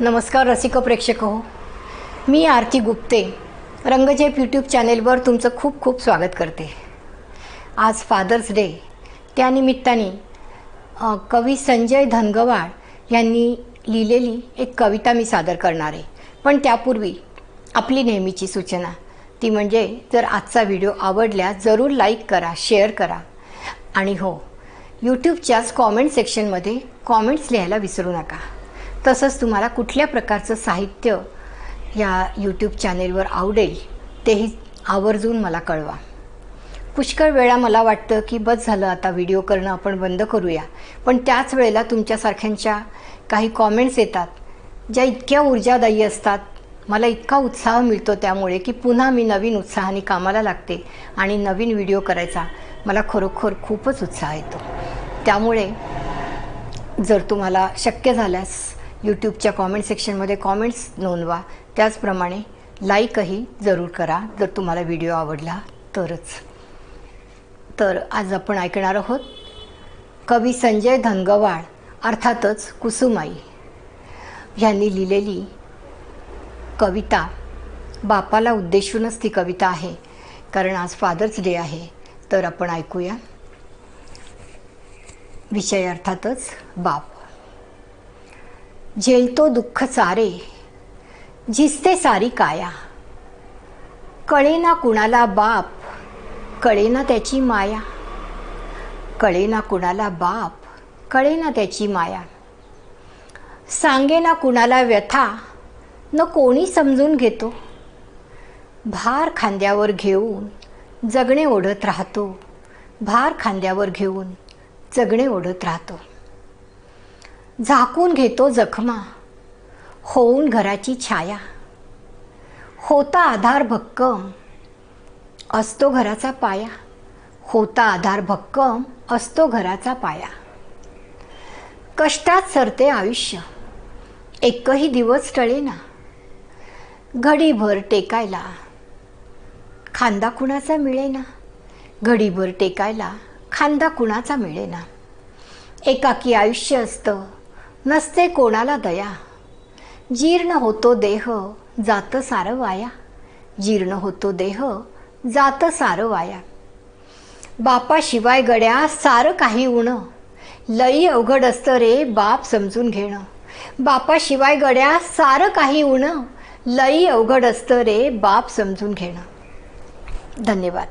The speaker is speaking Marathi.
नमस्कार रसिक प्रेक्षक हो. मी आरती गुप्ते. रंगजेप यूट्यूब चॅनेलवर तुमचं खूप खूप स्वागत करते. आज फादर्स डे त्यानिमित्ताने कवी संजय धनगवाळ यांनी लिहिलेली एक कविता मी सादर करणार आहे. पण त्यापूर्वी आपली नेहमीची सूचना. ती म्हणजे जर आजचा व्हिडिओ आवडल्या जरूर लाईक करा शेअर करा. आणि हो यूट्यूबच्याच कॉमेंट सेक्शनमध्ये कॉमेंट्स लिहायला विसरू नका. तसंच तुम्हाला कुठल्या प्रकारचं साहित्य या यूट्यूब चॅनेलवर आवडेल तेही आवर्जून मला कळवा. पुष्कळ वेळा मला वाटतं की बस झालं आता व्हिडिओ करणं आपण बंद करूया. पण त्याच वेळेला तुमच्यासारख्यांच्या काही कॉमेंट्स येतात ज्या इतक्या ऊर्जादायी असतात. मला इतका उत्साह मिळतो त्यामुळे की पुन्हा मी नवीन उत्साहाने कामाला लागते आणि नवीन व्हिडिओ करायचा मला खरोखर खूपच उत्साह येतो. त्यामुळे जर तुम्हाला शक्य झाल्यास यूट्यूबच्या कॉमेंट सेक्शनमध्ये कॉमेंट्स नोंदवा. त्याचप्रमाणे लाईकही जरूर करा. जर तुम्हाला व्हिडिओ आवडला तरच. तर आज आपण ऐकणार आहोत कवी संजय धनगवाळ अर्थातच कुसुमाई. यांनी लिहिलेली कविता बापाला उद्देशूनच ती कविता आहे. कारण आज फादर्स डे आहे. तर आपण ऐकूया. विषय अर्थातच बाप. झेलतो दुःख सारे झिजते सारी काया. कळेना कुणाला बाप कळेना त्याची माया. कळेना कुणाला बाप कळेना त्याची माया. सांगेना कुणाला व्यथा न कोणी समजून घेतो. भार खांद्यावर घेऊन जगणे ओढत राहतो. भार खांद्यावर घेऊन जगणे ओढत राहतो. झाकून घेतो जखमा. होऊन घराची छाया. होता आधार भक्कम असतो घराचा पाया. होता आधार भक्कम असतो घराचा पाया. कष्टात सरते आयुष्य एकही दिवस टळेना. घडीभर टेकायला खांदा कुणाचा मिळेना. घडीभर टेकायला खांदा कुणाचा मिळेना. एकाकी आयुष्य असतं नसते कोणाला दया. जीर्ण होतो देह जातं सारं वाया. जीर्ण होतो देह जातं सारं वाया. बापाशिवाय गड्या सारं काही उण. लई अवघड असतं रे बाप समजून घेणं. बापाशिवाय गड्या सारं काही उण. लई अवघड असतं रे बाप समजून घेणं. धन्यवाद.